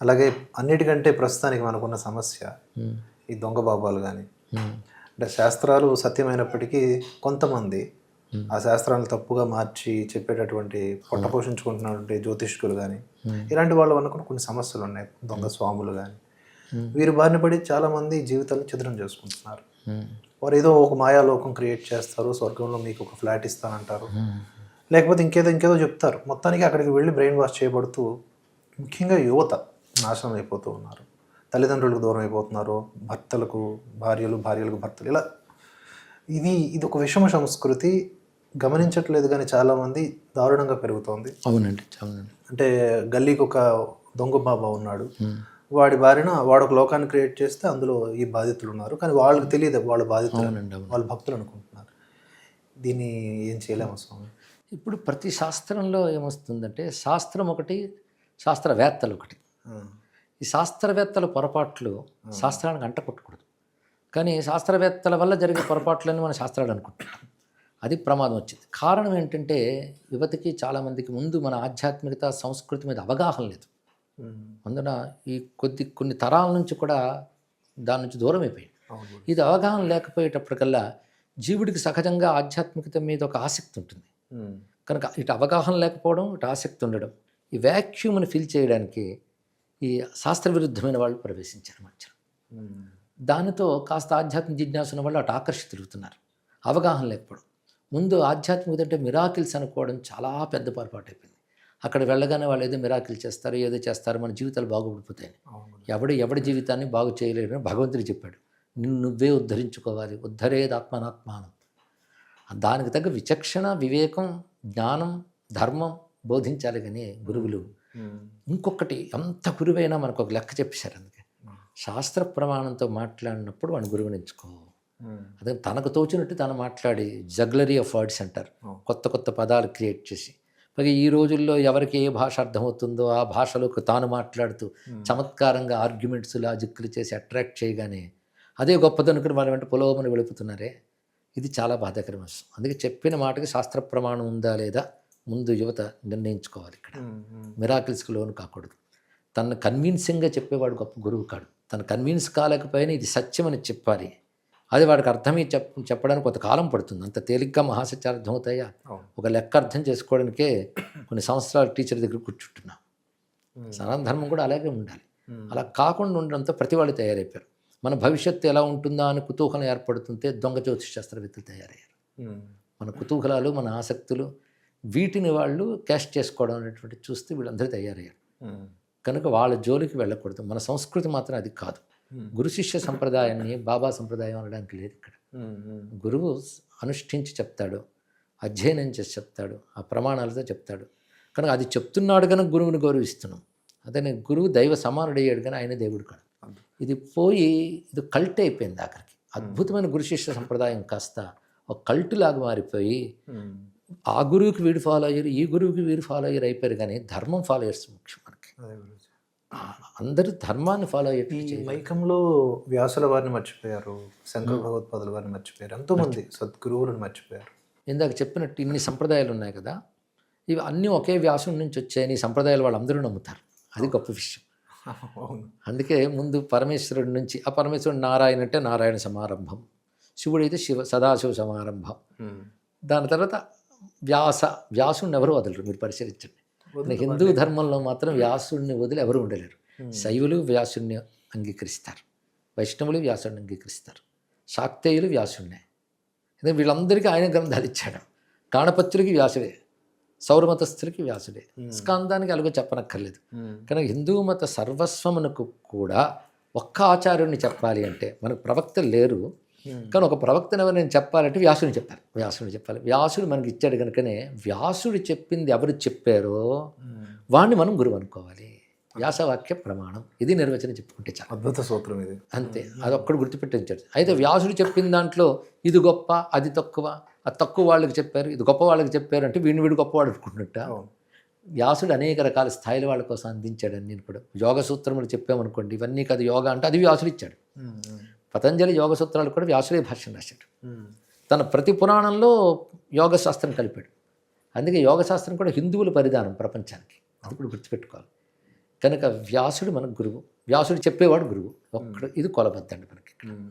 అలాగే అన్నిటికంటే ప్రస్తుతానికి మనకున్న సమస్య ఈ దొంగ బాబాలు కానీ అంటే శాస్త్రాలు సత్యమైనప్పటికీ కొంతమంది ఆ శాస్త్రాలను తప్పుగా మార్చి చెప్పేటటువంటి పొట్ట పోషించుకుంటున్నటువంటి జ్యోతిష్కులు కానీ ఇలాంటి వాళ్ళు అనుకున్న కొన్ని సమస్యలు ఉన్నాయి దొంగ స్వాములు కానీ వీరి బారిన పడి చాలా మంది జీవితాలను చిత్రం చేసుకుంటున్నారు. వారు ఏదో ఒక మాయాలోకం క్రియేట్ చేస్తారు స్వర్గంలో మీకు ఒక ఫ్లాట్ ఇస్తానంటారు. లేకపోతే ఇంకేదో ఇంకేదో చెప్తారు. మొత్తానికి అక్కడికి వెళ్ళి బ్రెయిన్ వాష్ చేయబడుతూ ముఖ్యంగా యువత నాశనం అయిపోతూ ఉన్నారు. తల్లిదండ్రులకు దూరం అయిపోతున్నారు. భర్తలకు భార్యలు భార్యలకు భర్తలు. ఇలా ఇది ఇది ఒక విషమ సంస్కృతి. గమనించట్లేదు కానీ చాలామంది దారుణంగా పెరుగుతోంది. అవునండి అవునండి అంటే గల్లీకి ఒక దొంగ బాబా ఉన్నాడు. వాడి బారిన వాడు ఒక లోకాన్ని క్రియేట్ చేస్తే అందులో ఈ బాధితులు ఉన్నారు. కానీ వాళ్ళకి తెలియదు వాళ్ళ బాధితులు వాళ్ళ భక్తులు అనుకుంటున్నారు. దీన్ని ఏం చేయలేము స్వామి? ఇప్పుడు ప్రతి శాస్త్రంలో ఏమొస్తుందంటే శాస్త్రం ఒకటి శాస్త్రవేత్తలు ఒకటి. ఈ శాస్త్రవేత్తల పొరపాట్లు శాస్త్రానికి అంట కొట్టకూడదు. కానీ శాస్త్రవేత్తల వల్ల జరిగే పొరపాట్లని మన శాస్త్రాలు అనుకుంటున్నాం అది ప్రమాదం వచ్చింది. కారణం ఏంటంటే యువతకి చాలామందికి ముందు మన ఆధ్యాత్మికత సంస్కృతి మీద అవగాహన లేదు. అందున ఈ కొద్ది కొన్ని తరాల నుంచి కూడా దాని నుంచి దూరం అయిపోయింది ఇది అవగాహన లేకపోయేటప్పటికల్లా జీవుడికి సహజంగా ఆధ్యాత్మికత మీద ఒక ఆసక్తి ఉంటుంది. కనుక ఇటు అవగాహన లేకపోవడం ఇటు ఆసక్తి ఉండడం ఈ వ్యాక్యూమ్ని ఫిల్ చేయడానికి ఈ శాస్త్ర విరుద్ధమైన వాళ్ళు ప్రవేశించారు మధ్యలో. దానితో కాస్త ఆధ్యాత్మిక జిజ్ఞాస ఉన్న వాళ్ళు అటు ఆకర్షితులుగుతున్నారు అవగాహన లేకపోవడం. ముందు ఆధ్యాత్మికత అంటే మిరాకిల్స్ అనుకోవడం చాలా పెద్ద పొరపాటు అయిపోయింది. అక్కడ వెళ్ళగానే వాళ్ళు ఏదో మిరాకిల్ చేస్తారు ఏదో చేస్తారు మన జీవితాలు బాగుపడిపోతాయి అవును. ఎవడు ఎవడి జీవితాన్ని బాగు చేయలేడని భగవంతుడు చెప్పాడు. నిన్ను నువ్వే ఉద్ధరించుకోవాలి. ఉద్ధరేది ఆత్మనాత్మానం. దానికి తగ్గ విచక్షణ వివేకం జ్ఞానం ధర్మం బోధించాలి కానీ గురువులు ఇంకొకటి ఎంత గురువైనా మనకు ఒక లెక్క చెప్పేశారు అందుకే. శాస్త్ర ప్రమాణంతో మాట్లాడినప్పుడు వాడిని గురువుని ఎంచుకో. అదే తనకు తోచినట్టు తను మాట్లాడి జగ్లరీ ఆఫ్ వర్డ్స్ అంటారు. కొత్త కొత్త పదాలు క్రియేట్ చేసి. పైగా ఈ రోజుల్లో ఎవరికి ఏ భాష అర్థమవుతుందో ఆ భాషలోకి తాను మాట్లాడుతూ చమత్కారంగా ఆర్గ్యుమెంట్స్ లాజిక్లు చేసి అట్రాక్ట్ చేయగానే అదే గొప్పదనుకుని వాళ్ళ వెంట పొలోమని వెళుపుతున్నారే ఇది చాలా బాధాకరమైన విషయం. అందుకే చెప్పిన మాటకి శాస్త్ర ప్రమాణం ఉందా లేదా? ముందు యువత నిర్ణయించుకోవాలి ఇక్కడ. మిరాకిల్స్కి లోను కాకూడదు. తను కన్విన్సింగ్గా చెప్పేవాడు గొప్ప గురువు కాడు. తను కన్విన్స్ కాలేకపోయినా ఇది సత్యమని చెప్పాలి. అది వాడికి అర్థమై చెప్ చెప్పడానికి కొంత కాలం పడుతుంది. అంత తేలిగ్గా మహాసత్యాలు అర్థమవుతాయా ఒక లెక్క అర్థం చేసుకోవడానికే కొన్ని సంవత్సరాలు టీచర్ దగ్గర కూర్చుంటున్నాం. సనాతన ధర్మం కూడా అలాగే ఉండాలి. అలా కాకుండా ఉండడంతో ప్రతి వాళ్ళు తయారైపోయారు. మన భవిష్యత్తు ఎలా ఉంటుందా అని కుతూహలం ఏర్పడుతుంటే దొంగ జ్యోతిష్ శాస్త్రవేత్తలు తయారయ్యారు. మన కుతూహలాలు మన ఆసక్తులు వీటిని వాళ్ళు క్యాష్ చేసుకోవడం అనేటువంటి చూస్తే వీళ్ళందరూ తయారయ్యారు. కనుక వాళ్ళ జోలికి వెళ్ళకూడదు. మన సంస్కృతి మాత్రం అది కాదు. గురు శిష్య సంప్రదాయాన్ని బాబా సంప్రదాయం అనడానికి లేదు ఇక్కడ. గురువు అనుష్ఠించి చెప్తాడు అధ్యయనం చేసి చెప్తాడు ఆ ప్రమాణాలతో చెప్తాడు. కనుక అది చెప్తున్నాడు కనుక గురువుని గౌరవిస్తున్నాం. అతని గురువు దైవ సమానుడు అయ్యాడు కానీ ఆయన దేవుడు కాదు ఇది పోయి ఇది కల్ట్ అయిపోయింది ఆఖరికి అద్భుతమైన గురు శిష్య సంప్రదాయం కాస్త ఒక కల్ట్ లాగా మారిపోయి ఆ గురువుకి వీడు ఫాలో అయ్యారు ఈ గురువుకి వీరు ఫాలో అయ్యారు అయిపోయారు కానీ ధర్మం ఫాలో అయ్యారు ముఖ్యం మనకి. అందరూ ధర్మాన్ని ఫాలో అయ్యేట్టు చేయాలి. మైకంలో వ్యాసుల వారిని మర్చిపోయారు శంకర భగవత్పాదుల వారిని మర్చిపోయారు ఎంతో మంది సద్గురువులను మర్చిపోయారు. ఇందాక చెప్పినట్టు ఇన్ని సంప్రదాయాలు ఉన్నాయి కదా ఇవి అన్నీ ఒకే వ్యాసం నుంచి వచ్చాయని సంప్రదాయాలు వాళ్ళందరూ నమ్ముతారు. అది గొప్ప విషయం. అందుకే ముందు పరమేశ్వరుడి నుంచి ఆ పరమేశ్వరుడు నారాయణ అంటే నారాయణ సమారంభం శివుడైతే శివ సదాశివ సమారంభం. దాని తర్వాత వ్యాస వ్యాసుడిని ఎవరు వదలరు? మీరు పరిశీలించండి. మన హిందూ ధర్మంలో మాత్రం వ్యాసుడిని వదిలి ఎవరు ఉండలేరు. శైవులు వ్యాసుడిని అంగీకరిస్తారు. వైష్ణవులు వ్యాసుడిని అంగీకరిస్తారు. శాక్తేయులు వ్యాసుడినే ఎందుకంటే వీళ్ళందరికీ ఆయన గ్రంథాలు ఇచ్చాడు. కాణపత్రులకి వ్యాసుడే. సౌరమతస్థులకి వ్యాసుడే. స్కందానికి అలాగో చెప్పనక్కర్లేదు. కనుక హిందూ మత సర్వస్వమునకు కూడా ఒక్క ఆచార్యుడిని చెప్పాలి అంటే మనకు ప్రవక్తలు లేరు. కానీ ఒక ప్రవక్తను ఎవరు నేను చెప్పాలంటే వ్యాసుని చెప్పాలి. వ్యాసుని చెప్పాలి. వ్యాసుడు మనకి ఇచ్చాడు కనుకనే వ్యాసుడు చెప్పింది ఎవరు చెప్పారో వాడిని మనం గురువు అనుకోవాలి. వ్యాసవాక్య ప్రమాణం. ఇది నిర్వచనం చెప్పుకుంటే చాలు. అద్భుత సూత్రం ఇది. అంతే. అది ఒక్కడు గుర్తుపెట్టించాడు. అయితే వ్యాసుడు చెప్పిన దాంట్లో ఇది గొప్ప అది తక్కువ అది తక్కువ వాళ్ళకి చెప్పారు ఇది గొప్ప వాళ్ళకి చెప్పారు అంటే వీడిని వీడు గొప్పవాడు అనుకుంటున్నట్ట. వ్యాసుడు అనేక రకాల స్థాయిల వాళ్ళ కోసం అందించాడని నేను కూడా. యోగ సూత్రములు చెప్పామనుకోండి ఇవన్నీ కాదు యోగా అంటే అది వ్యాసుడు ఇచ్చాడు. పతంజలి యోగ సూత్రాలు కూడా వ్యాసుడే భాష్యం రాశాడు తన ప్రతి పురాణంలో యోగ శాస్త్రం కలిపాడు. అందుకే యోగ శాస్త్రం కూడా హిందువుల పరిధానం ప్రపంచానికి. అది కూడా గుర్తుపెట్టుకోవాలి. కనుక వ్యాసుడు మనకు గురువు. వ్యాసుడు చెప్పేవాడు గురువు. ఒక్కడ ఇది కొలబద్దండి మనకి.